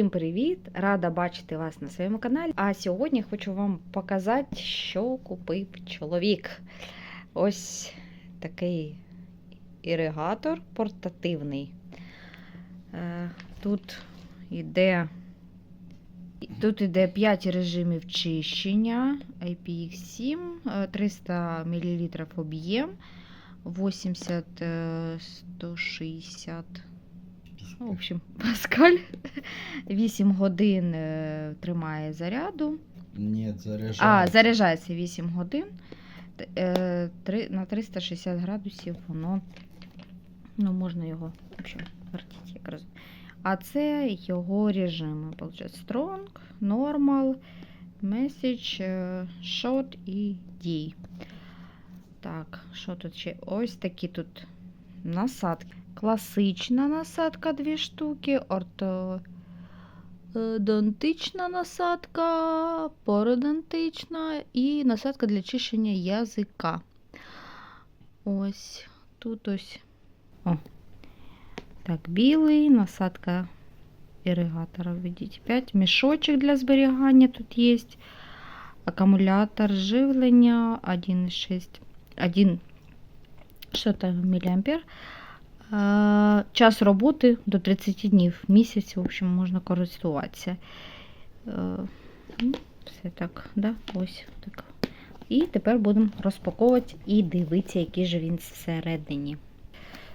Всім привіт! Рада бачити вас на своєму каналі. А сьогодні хочу вам показати, що купив чоловік. Ось такий іригатор портативний. Е, Тут йде, тут йде 5 режимів чищення IPX7, е, 300 мл об'єм, 80 е, 160 Ну, в общем, Паскаль 8 годин е, тримає заряду. Нет, заряжается. А, заряджається 8 годин. Е, На 360 градусів воно ну, можна його в общем, вертіти якраз. А це його режими. Получається Strong, Normal, Message, Short і D. Так, що тут ще? Ось такі тут насадки. Класична насадка дві штуки, ортодонтична насадка, пародонтична і насадка для чищення язика. Ось тут ось. О. Так, білий, насадка іригатора, видіть, 5. Мішочок для зберігання тут є. Акумулятор живлення 1,6. 1 що там, міліампер. Е, Час роботи до 30 днів. Місяць, в общем, можна користуватися. Е, ну, Все так, да? ось так. І тепер будемо розпаковувати і дивитися, який же він всередині.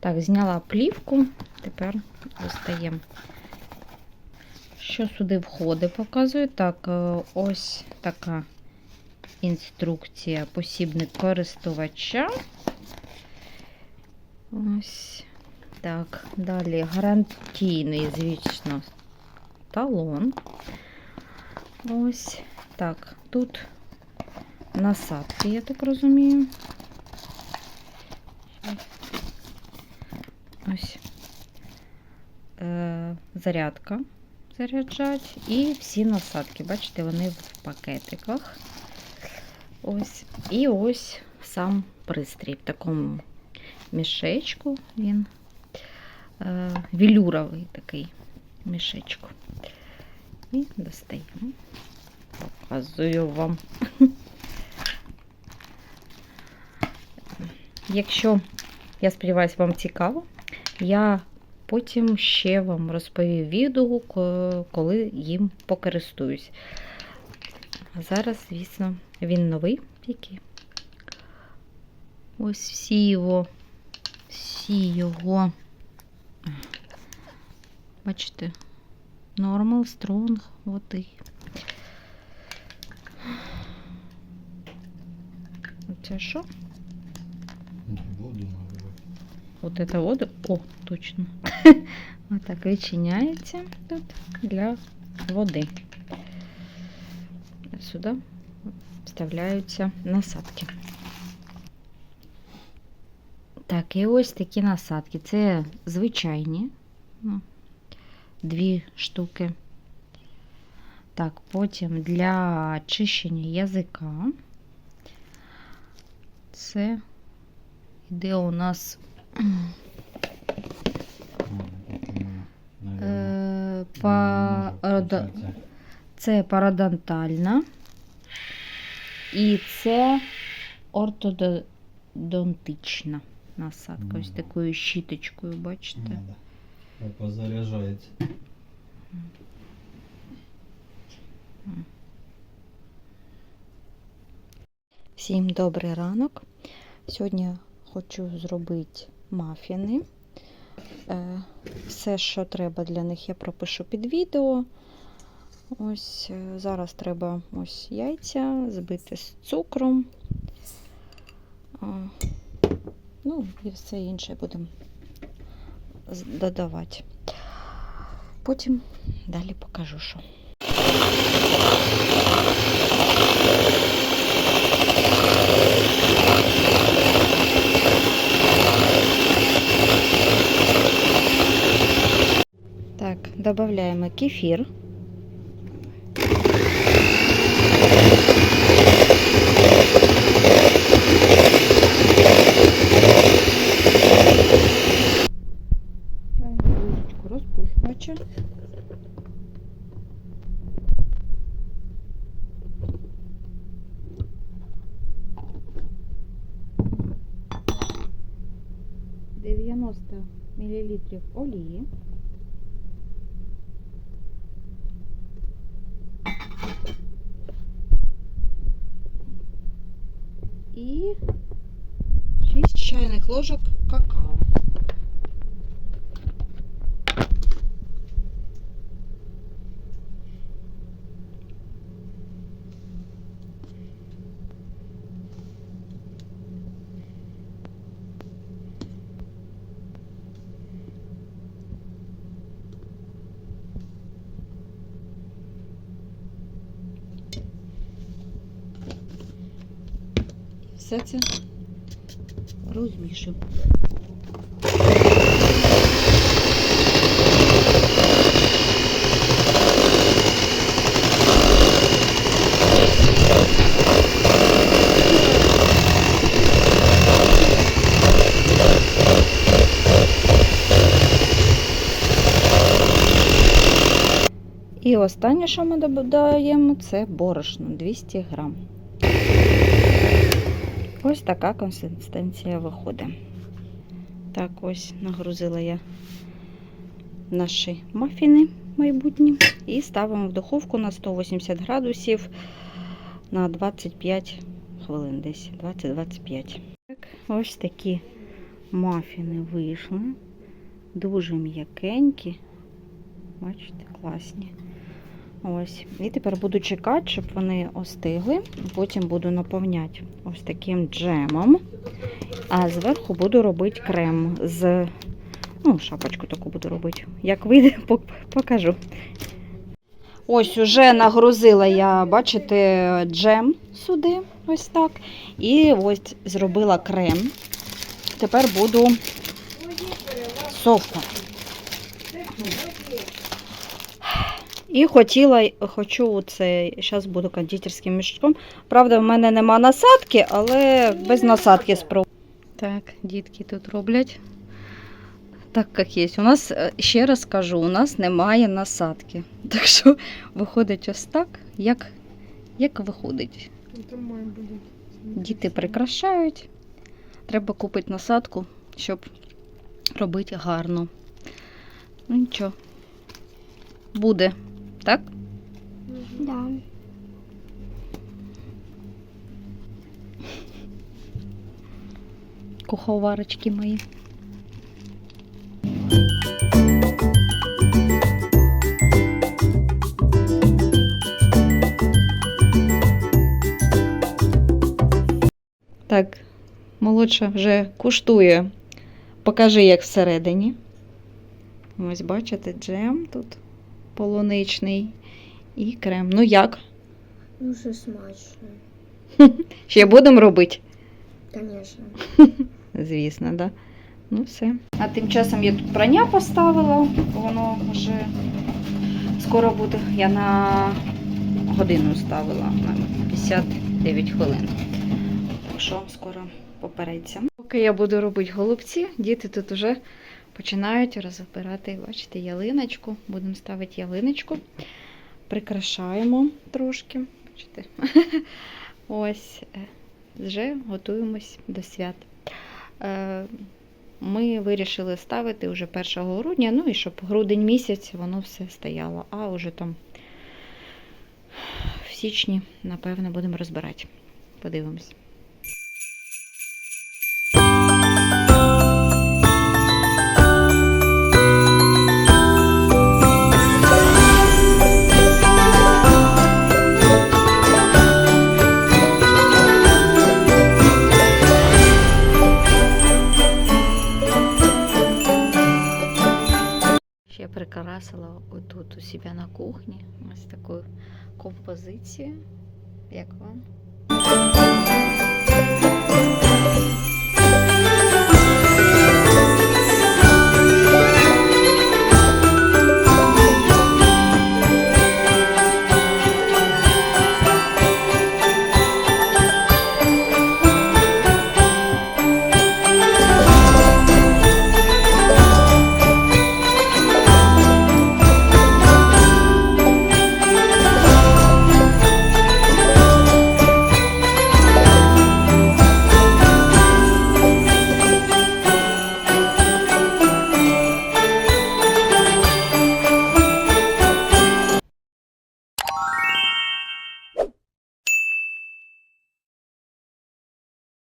Так, зняла плівку, тепер достаємо. Що сюди входить, показую. Так, е, ось така інструкція, посібник користувача. Ось так. Далі гарантійний, звісно, талон. Ось так. Тут насадки, я так розумію. Ось е, зарядка заряджать і всі насадки. Бачите, вони в пакетиках. Ось. І ось сам пристрій в такому мішечку. Він е, велюровий такий мішечку. І достаємо. Показую вам. Якщо, я сподіваюся, вам цікаво, я потім ще вам розповім відгук, е, коли їм покористуюсь. А зараз, звісно, він новий тільки. Ось всі його, всі його, бачите, Normal, Strong, от і. Це що? Воду наливать. Вот это воду. О, точно. Вот так відчиняється тут для води. Сюди вставляються насадки. Так, і ось такі насадки. Це звичайні. Дві штуки. Так, потім для чищення язика. Це йде у нас е, це парадонтальна. І це ортодонтична насадка. Ось такою щіточкою, бачите? Позаряжается. Всім добрий ранок. Сьогодні хочу зробити мафіни. Е, Все, що треба для них, я пропишу під відео. Ось е, зараз треба ось яйця збити з цукром. Ну, і все інше будемо додавати. Потім далі покажу, що. Так, добавляємо кефір. 90 мл олії. І 6 чайних ложок какао. Все це розмішуємо. І останнє, що ми додаємо, це борошно 200 грам. Ось така консистенція виходить. Так, ось нагрузила я наші мафіни майбутні і ставимо в духовку на 180 градусів на 25 хвилин десь, 20-25. Так, ось такі мафіни вийшли. Дуже м'якенькі. Бачите, класні. Ось. І тепер буду чекати, щоб вони остигли. Потім буду наповняти ось таким джемом. А зверху буду робити крем з. Ну, шапочку таку буду робити. Як вийде, покажу. Ось уже нагрузила я, бачите, джем сюди, ось так. І ось зробила крем. Тепер буду софа. І хотіла, хочу це, зараз буду кондитерським мішком. Правда, в мене нема насадки, але без насадки спробую. Так, дітки тут роблять так, як є. У нас, е, ще раз кажу, у нас немає насадки. Так що виходить ось так, як, як виходить. Діти прикрашають. Треба купити насадку, щоб робити гарно. Ну нічого. Буде, так? Да. Куховарочки мої. Так, молодша вже куштує. Покажи, як всередині. Ось бачите, джем тут полуничний і крем. Ну як? Дуже смачно. Ще будемо робити? Конечно. Звісно, да. Ну все. А тим часом я тут прання поставила, воно вже скоро буде. Я на годину ставила на 59 хвилин. Так що скоро попереться. Поки я буду робити голубці, діти тут вже починають розбирати, бачите, ялиночку. Будемо ставити ялиночку. Прикрашаємо трошки. Бачите? Ось е, вже готуємось до свят. Е, Ми вирішили ставити вже 1 грудня, ну і щоб грудень місяць воно все стояло, а вже там в січні, напевно, будемо розбирати. Подивимось. Прикрасила отут у себе на кухні. Ось таку композицію. Як вам?